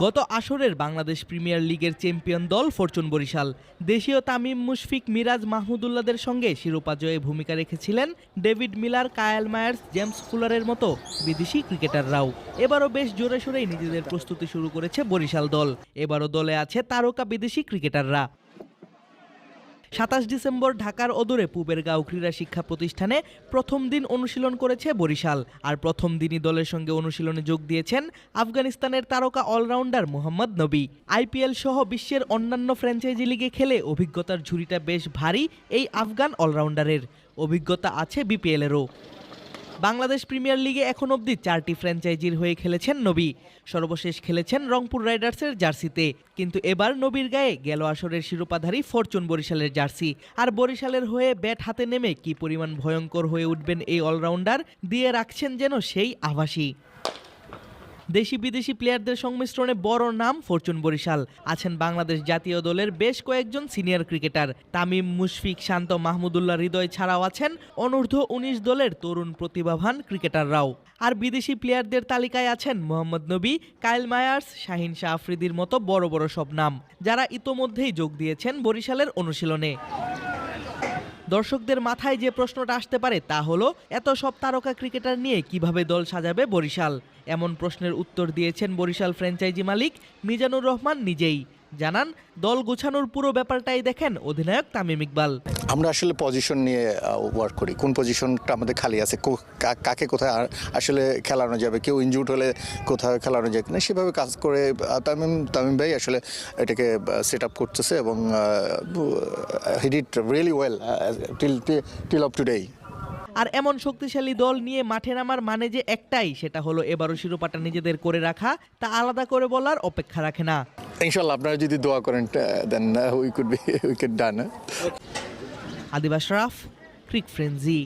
গত আসরের বাংলাদেশ প্রিমিয়ার লিগের চ্যাম্পিয়ন দল ফরচুন বরিশাল। দেশীয় তামিম মুশফিক মিরাজ মাহমুদুল্লাদের সঙ্গে শিরোপা জয়ে ভূমিকা রেখেছিলেন David Miller, Kyle Mayers, James ফুলারের মতো বিদেশি ক্রিকেটাররাও। এবারও বেশ জোরে সোরেই নিজেদের প্রস্তুতি শুরু করেছে বরিশাল দল। এবারও দলে আছে তারকা বিদেশি ক্রিকেটাররা। সাতাশ ডিসেম্বর ঢাকার অদূরে পূবের গাঁও ক্রীড়া শিক্ষা প্রতিষ্ঠানে প্রথম দিন অনুশীলন করেছে বরিশাল। আর প্রথম দিনই দলের সঙ্গে অনুশীলনে যোগ দিয়েছেন আফগানিস্তানের তারকা অলরাউন্ডার মোহাম্মদ নবী। আইপিএল সহ বিশ্বের অন্যান্য ফ্র্যাঞ্চাইজি লিগে খেলে অভিজ্ঞতার ঝুড়িটা বেশ ভারী এই আফগান অলরাউন্ডারের। অভিজ্ঞতা আছে বিপিএলেরও। বাংলাদেশ প্রিমিয়ার লিগে এখন অবধি চারটি ফ্র্যাঞ্চাইজির হয়ে খেলেছেন নবী। সর্বশেষ খেলেছেন রংপুর রাইডার্সের জার্সিতে। কিন্তু এবার নবীর গায়ে গেল আসরের শিরোপাধারী ফরচুন বরিশালের জার্সি। আর বরিশালের হয়ে ব্যাট হাতে নেমে কি পরিমাণ ভয়ঙ্কর হয়ে উঠবেন এই অলরাউন্ডার, দিয়ে রাখছেন যেন সেই আভাসী। দেশি বিদেশি প্লেয়ারদের সংমিশ্রণে বড় নাম ফরচুন বরিশাল। আছেন বাংলাদেশ জাতীয় দলের বেশ কয়েকজন সিনিয়র ক্রিকেটার তামিম, মুশফিক, শান্ত, মাহমুদুল্লাহ হৃদয় ছাড়াও আছেন অনূর্ধ্ব উনিশ দলের তরুণ প্রতিভাবান ক্রিকেটাররাও আর বিদেশি প্লেয়ারদের তালিকায় আছেন মোহাম্মদ নবী কাইল মায়ার্স, শাহিন শাহ আফ্রিদির মতো বড় বড় সব নাম, যারা ইতোমধ্যেই যোগ দিয়েছেন বরিশালের অনুশীলনে। দর্শকদের মাথায় যে প্রশ্নটা আসতে পারে তা হলো, এত সব তারকা ক্রিকেটার নিয়ে কীভাবে দল সাজাবে বরিশাল? এমন প্রশ্নের উত্তর দিয়েছেন বরিশাল ফ্র্যাঞ্চাইজি মালিক মিজানুর রহমান নিজেই। জানান দল গোছানোর পুরো ব্যাপারটাই দেখেন অধিনায়ক তামিম ইকবাল। আমরা আসলে পজিশন নিয়ে ওয়ার্ক করি। কোন পজিশনটা আমাদের খালি আছে? কাকে কোথায় আসলে খেলানো যাবে? কেউ ইনজুড হলে কোথায় খেলানো যায় কিনা? সেভাবে কাজ করে তামিম তামিম ভাই আসলে এটাকে সেট আপ করতেছে এবং he did it really well till till of today আর এমন শক্তিশালী দল নিয়ে মাঠে নামার মানে যে একটাই সেটা হলো এবারও শিরোপাটা নিজেদের করে রাখা তা আলাদা করে বলার অপেক্ষা রাখে না। ইনশাল্লাহ আপনারা যদি দোয়া করেন then we could be we could done আদিবাস রাফ, ক্রিক ফ্রেন্জি।